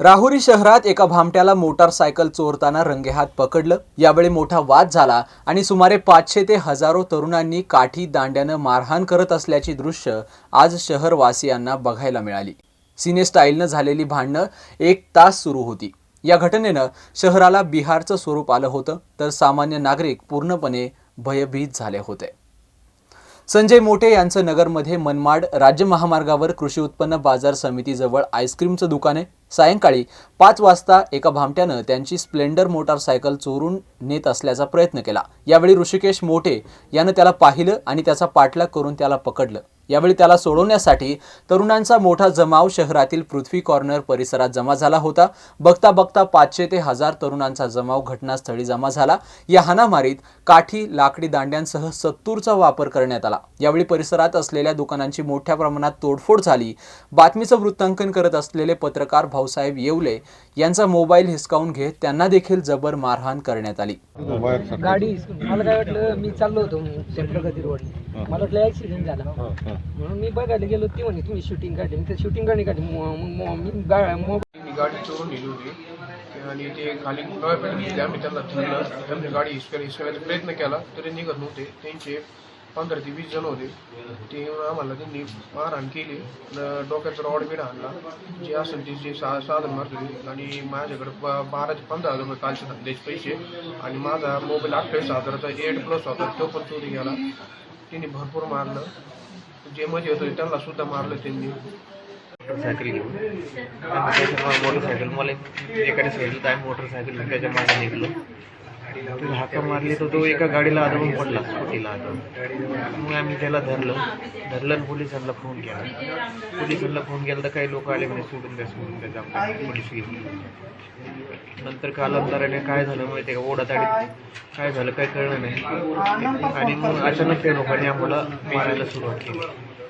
राहुरी शहरात एका भामट्याला मोटारसायकल चोरताना रंगेहात पकडलं. यावेळी मोठा वाद झाला आणि सुमारे पाचशे ते हजारो तरुणांनी काठी दांड्यानं मारहाण करत असल्याची दृश्य आज शहरवासियांना बघायला मिळाली. सिने स्टाईलनं झालेली भांडणं एक तास सुरू होती. या घटनेनं शहराला बिहारचं स्वरूप आलं होतं तर सामान्य नागरिक पूर्णपणे भयभीत झाले होते. संजय मोठे यांचं नगरमध्ये मनमाड राज्य महामार्गावर कृषी उत्पन्न बाजार समितीजवळ आईस्क्रीमचं दुकान आहे. सायंकाळी पाच वाजता एका भामट्यानं त्यांची स्प्लेंडर मोटारसायकल चोरून नेत असल्याचा प्रयत्न केला. यावेळी ऋषिकेश मोठे यानं त्याला पाहिलं आणि त्याचा पाठलाग करून त्याला पकडलं. यावेळी त्याला सोडवण्यासाठी तरुणांचा मोठा जमाव शहरातील पृथ्वी कॉर्नर परिसरात जमा झाला होता. बघता बघता पाचशे ते हजार तरुणांचा जमाव घटनास्थळी जमा झाला. या हाणामारीत काठी लाकडी दांड्यांसह सत्तूरचा वापर करण्यात आला. यावेळी परिसरात असलेल्या दुकानांची मोठ्या प्रमाणात तोडफोड झाली. बातमीचं वृत्तांकन करत असलेले पत्रकार भाऊसाहेब येवले यांचा मोबाईल हिसकावून घेत त्यांना देखील जबर मारहाण करण्यात आली. गाडी मला काय वाटलं? मी चाललो होतो मला वाटलं ऍक्सिडेंट झाला. म्हणून मी बघायला गेलो ती म्हणे तुम्ही शूटिंग काढली. मी ते शूटिंग काढली काढली. मो- मोबाईल मी गाडी चोरून नेली होती. आणि ते खाली आम्ही त्यांना धरलं त्यांनी गाडी हिसका हिसकायचा प्रयत्न केला. तरी निघत नव्हते. त्यांचे पंधरा ते वीस जण होते. ते येऊन आम्हाला त्यांनी मारहाण केली. न डोक्याचा रॉड बिड आणला. जे असेल ते जे सा साधन मारले आणि माझ्याकडे ब- बारा ते पंधरा हजार रुपये कालचे धंद्याचे पैसे. आणि माझा मोबाईल अठ्ठावीस हजाराचा एट प्लस होता. तो पण चोरी गेला त्यांनी भरपूर मारलं. जे मध्ये होते त्यांना सुद्धा मारलं त्यांनी. मोटरसायकल घेऊन. मोटरसायकल मला एकाने सांगितलं मोटरसायकल त्याच्यामागे निघलो. हाका मारली तर तो एका गाडीला आदळून पडला स्कूटीला आदळून. मग आम्ही त्याला धरलं. धरलं आणि पोलिसांना फोन केला. पोलिसांना फोन केला तर काही लोक आले म्हणजे सोडून द्या सोडून द्या जाऊ पोलीस नंतर कालांतराने काय झालं माहिती आहे का? ओढाताडीत काय झालं काय कळलं नाही. आणि मग अचानक त्या लोकांनी आम्हाला मारायला सुरुवात केली.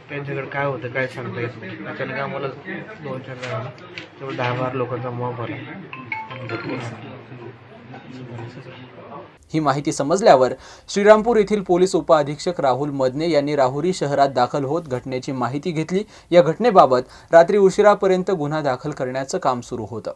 त्यांच्याकडे काय होतं काय सांगता येत नाही. अचानक आम्हाला दोन चार जणांना दहा बारा लोकांचा मॉब आला ही माहिती समजल्यावर श्रीरामपूर येथील पोलीस उपअधीक्षक राहुल मदने यांनी राहुरी शहरात दाखल होत घटनेची माहिती घेतली. या घटनेबाबत रात्री उशिरापर्यंत गुन्हा दाखल करण्याचं काम सुरू होतं.